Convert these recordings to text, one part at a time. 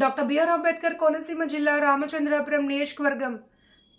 Doctor BR Ambedkar Konaseema జిల్లా రామచంద్రాపురం నియోజకవర్గం.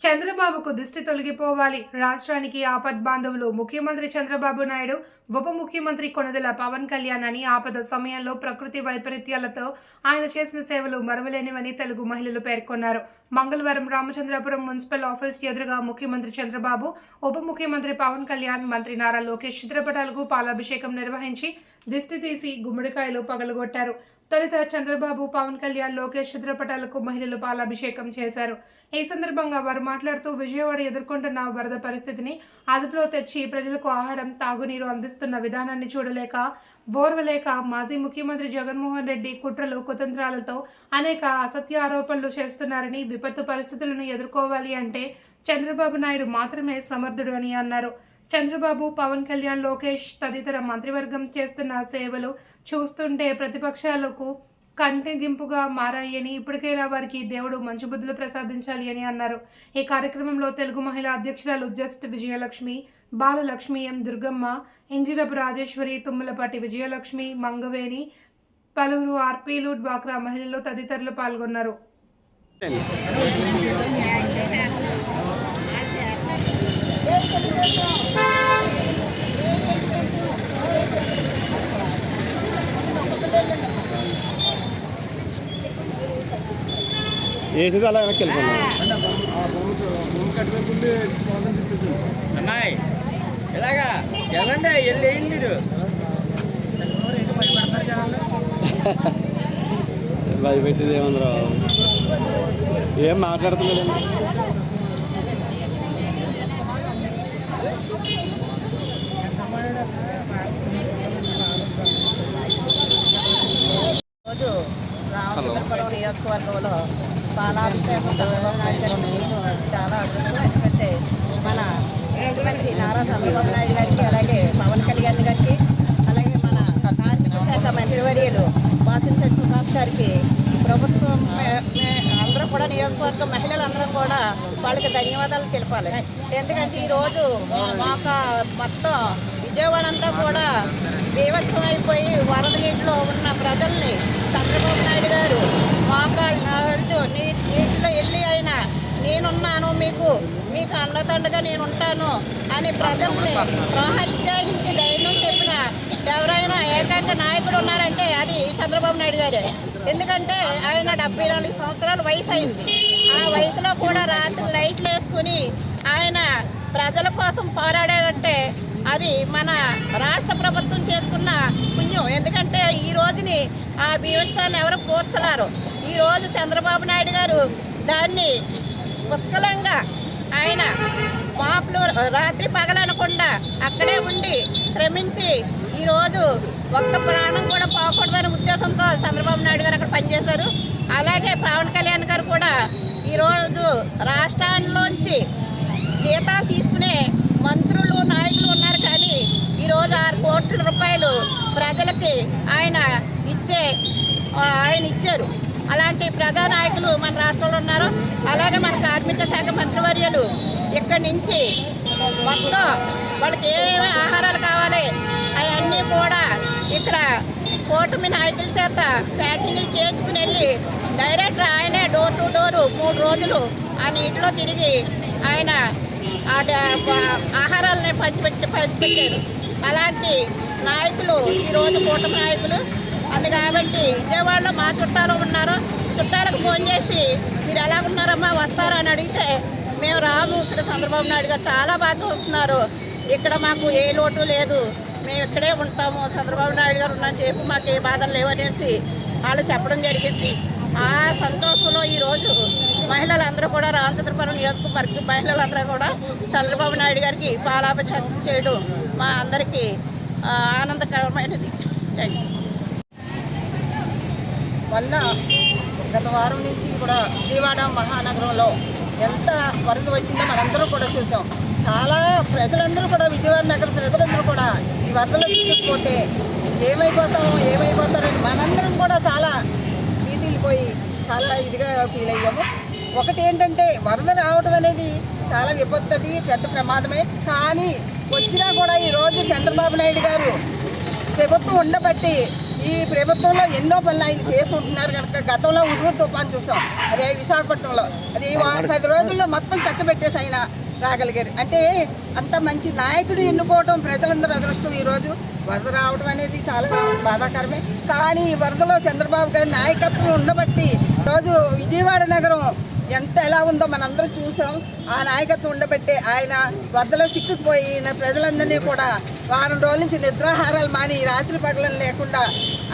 చంద్రబాబుకు దిష్టి తొలగిపోవాలి. రాష్ట్రానికి ఆపద్ బాంధవులు ముఖ్యమంత్రి చంద్రబాబు నాయుడు ఉప ముఖ్యమంత్రి కొనదెల పవన్ కళ్యాణ్ అని ఆపద సమయంలో ప్రకృతి వైపరీత్యాలతో ఆయన చేసిన సేవలు మరవలేనివని తెలుగు మహిళలు పేర్కొన్నారు. మంగళవారం రామచంద్రపురం మున్సిపల్ ఆఫీస్ ఎదురుగా ముఖ్యమంత్రి చంద్రబాబు ఉప ముఖ్యమంత్రి పవన్ కళ్యాణ్ మంత్రి నారా లోకేష్ చిత్రపటాలకు పాలాభిషేకం నిర్వహించి దిష్టి తీసి గుమ్మడికాయలు పగలగొట్టారు. తొలుత చంద్రబాబు పవన్ కళ్యాణ్ లోకేష్ చిత్రపటాలకు మహిళలు పాలాభిషేకం చేశారు. ఈ సందర్భంగా వారు మాట్లాడుతూ విజయవాడ ఎదుర్కొంటున్న వరద పరిస్థితిని అదుపులో తెచ్చి ప్రజలకు ఆహారం తాగునీరు అందిస్తున్న విధానాన్ని చూడలేక ఓర్వలేక మాజీ ముఖ్యమంత్రి జగన్మోహన్ రెడ్డి కుట్రలు కుతంత్రాలతో అనేక అసత్య ఆరోపణలు చేస్తున్నారని విపత్తు పరిస్థితులను ఎదుర్కోవాలి అంటే చంద్రబాబు నాయుడు మాత్రమే సమర్థుడు అని అన్నారు. చంద్రబాబు పవన్ కళ్యాణ్ లోకేష్ తదితర మంత్రివర్గం చేస్తున్న సేవలు చూస్తుంటే ప్రతిపక్షాలకు కంటిగింపుగా మారాయని ఇప్పటికైనా వారికి దేవుడు మంచి బుద్ధులు ప్రసాదించాలి అని అన్నారు. ఈ కార్యక్రమంలో తెలుగు మహిళా అధ్యక్షురాలు జస్ట్ విజయలక్ష్మి బాలలక్ష్మి ఎం దుర్గమ్మ ఇంజిరపు రాజేశ్వరి తుమ్మలపాటి విజయలక్ష్మి మంగవేణి పలువురు ఆర్పీలు డ్వాక్రా మహిళలు తదితరులు పాల్గొన్నారు. వేసేది అలా వెనక్కి వెళ్ళిపోయినా అమ్మాయి ఇలాగా వెళ్ళండి వెళ్ళి వేయండి మీరు. భయపెట్టేది ఏమందరూ ఏం మాట్లాడుతున్నాడు? రోజు రామచంద్రపురం నియోజకవర్గంలో బాలాభిషేకం చంద్రబాబు నాయుడు గారికి చాలా అదృష్టం ఎందుకంటే మన ముఖ్యమంత్రి నారా చంద్రబాబు నాయుడు గారికి అలాగే పవన్ కళ్యాణ్ గారికి అలాగే మన కార్మిక శాఖ మంత్రివర్యులు వాసించటి సుభాష్ గారికి ప్రభుత్వం అందరూ కూడా నియోజకవర్గం మహిళలందరూ కూడా వాళ్ళకి ధన్యవాదాలు తెలపాలి ఎందుకంటే ఈరోజు మాకు మొత్తం విజయవాడ అంతా కూడా బీభత్సం అయిపోయి వరద నీటిలో ఉన్న ప్రజల్ని చంద్రబాబు నాయుడు గారు మోకాళ్ళు నీ నీటిలో వెళ్ళి అయినా నేనున్నాను మీకు మీకు అండదండగా నేను ఉంటాను అని ప్రజల్ని ప్రోత్సహించి ధైర్యం చెప్పిన ఎవరైనా ఏకాంగ నాయకుడు ఉన్నారంటే అది చంద్రబాబు నాయుడు గారే. ఎందుకంటే ఆయన డెబ్బై నాలుగు సంవత్సరాలు వయసు అయింది. ఆ వయసులో కూడా రాత్రి లైట్లు వేసుకుని ఆయన ప్రజల కోసం పోరాడారంటే అది మన రాష్ట్ర ప్రభుత్వం చేసుకున్న పుణ్యం. ఎందుకంటే ఈ రోజుని ఆ బీభత్సాన్ని ఎవరు పూడ్చలారు ఈరోజు చంద్రబాబు నాయుడు గారు దాన్ని పుష్కలంగా ఆయన మాపులు రాత్రి పగలనకుండా అక్కడే ఉండి శ్రమించి ఈరోజు ఒక్క ప్రాణం కూడా పోకూడదనే ఉద్దేశంతో చంద్రబాబు నాయుడు గారు అక్కడ పనిచేశారు. అలాగే పవన్ కళ్యాణ్ గారు కూడా ఈరోజు రాష్ట్రాల్లోంచి జీతాలు తీసుకునే మంత్రులు నాయకులు ఉన్నారు కానీ ఈరోజు ఆరు కోట్ల రూపాయలు ప్రజలకి ఆయన ఇచ్చే ఆయన ఇచ్చారు. అలాంటి ప్రధాన నాయకులు మన రాష్ట్రంలో ఉన్నారు. అలాగే మన కార్మిక శాఖ మంత్రివర్యులు ఇక్కడి నుంచి మొత్తం వాళ్ళకి ఏమేమి ఆహారాలు కావాలి అవన్నీ కూడా ఇక్కడ కూటమి నాయకుల చేత ప్యాకింగ్లు చేర్చుకుని వెళ్ళి డైరెక్ట్ ఆయనే డోర్ టు డోరు మూడు రోజులు ఆ నీటిలో తిరిగి ఆయన ఆ డ- ఆహారాలని పంచిపెట్టి పంచిపెట్టారు. అలాంటి నాయకులు ఈరోజు కూటమి నాయకులు అది కాబట్టి విజయవాడలో మా చుట్టాలు ఉన్నారు. చుట్టాలకు ఫోన్ చేసి మీరు ఎలా ఉన్నారమ్మా? వస్తారా? అని అడిగితే మేము రాము. ఇక్కడ చంద్రబాబు నాయుడు గారు చాలా బాగా చూస్తున్నారు. ఇక్కడ మాకు ఏ లోటు లేదు. మేము ఇక్కడే ఉంటాము. చంద్రబాబు నాయుడు గారు ఉన్న చెప్పు మాకు ఏ బాధలు లేవనేసి వాళ్ళు చెప్పడం జరిగింది. ఆ సంతోషంలో ఈరోజు మహిళలందరూ కూడా రామచంద్రపురం నియోజకవర్గ మహిళలందరూ కూడా చంద్రబాబు నాయుడు గారికి పాలాభిషేకం చేయడం మా అందరికీ ఆనందకరమైనది. థ్యాంక్ యూ వల్ల గత వారం నుంచి కూడా విజయవాడ మహానగరంలో ఎంత వరద వచ్చిందో మనందరం కూడా చూసాం. చాలా ప్రజలందరూ కూడా విజయవాడ నగర ప్రజలందరూ కూడా ఈ వరదలో తీసుకుపోతే ఏమైపోతాం ఏమైపోతారని మనందరం కూడా చాలా పోయి చాలా ఇదిగా ఫీల్ అయ్యాము. ఒకటి ఏంటంటే వరద రావడం అనేది చాలా విపత్తు పెద్ద ప్రమాదమే. కానీ వచ్చినా కూడా ఈరోజు చంద్రబాబు నాయుడు గారు ప్రభుత్వం ఉండబట్టి ఈ ప్రభుత్వంలో ఎన్నో పనులు ఆయన చేస్తుంటున్నారు కనుక గతంలో ఉరుగు తుఫాన్ చూసాం. అదే విశాఖపట్నంలో. అది పది రోజుల్లో మొత్తం చక్కబెట్టేసి ఆయన రాగలిగారు. అంటే అంత మంచి నాయకుడు ఎన్నుకోవడం ప్రజలందరూ అదృష్టం ఈరోజు వరద రావడం అనేది చాలా బాధాకరమే. కానీ ఈ వరదలో చంద్రబాబు గారి నాయకత్వం ఉండబట్టి ఈరోజు విజయవాడ నగరం ఎంత ఎలా ఉందో మనందరం చూసాం. ఆ నాయకత్వం ఉండబట్టే ఆయన వద్దలో చిక్కుకుపోయి ప్రజలందరినీ కూడా వారం రోజుల నుంచి నిద్రాహారాలు మాని రాత్రి పగలను లేకుండా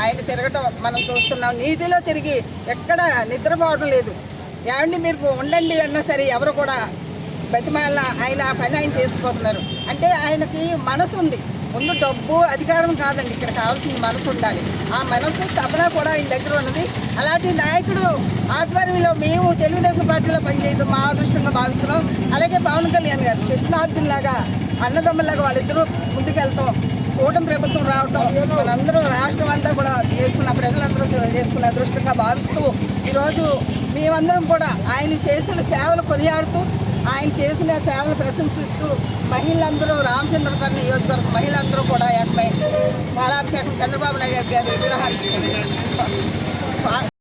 ఆయన తిరగటం మనం చూస్తున్నాం. నీటిలో తిరిగి ఎక్కడ నిద్రపోవడం లేదు. ఏమండి మీరు ఉండండి అన్నా సరే ఎవరు కూడా బతిమాల ఆయన పని ఆయన చేసుకుపోతున్నారు. అంటే ఆయనకి మనసు ఉంది. ముందు డబ్బు అధికారం కాదండి ఇక్కడ కావాల్సిన మనసు ఉండాలి. ఆ మనసు తపన కూడా ఆయన దగ్గర ఉన్నది. అలాంటి నాయకుడు ఆధ్వర్యంలో మేము తెలుగుదేశం పార్టీలో పనిచేయడం మా అదృష్టంగా భావిస్తున్నాం. అలాగే పవన్ కళ్యాణ్ గారు కృష్ణార్జున్ లాగా అన్నదమ్ములాగా వాళ్ళిద్దరూ ముందుకెళ్తాం. కూటమి ప్రభుత్వం రావటం మనందరూ రాష్ట్రం అంతా కూడా చేసుకున్న ప్రజలందరూ చేసుకున్న అదృష్టంగా భావిస్తూ ఈరోజు మేమందరం కూడా ఆయన చేసిన సేవలు కొనియాడుతూ ఆయన చేసిన సేవలు ప్రశంసిస్తూ మహిళలందరూ రామచంద్రపురం నియోజకవర్గ మహిళలందరూ కూడా ఏకమై పాలాభిషేకం చంద్రబాబు నాయుడు గారి విగ్రహానికి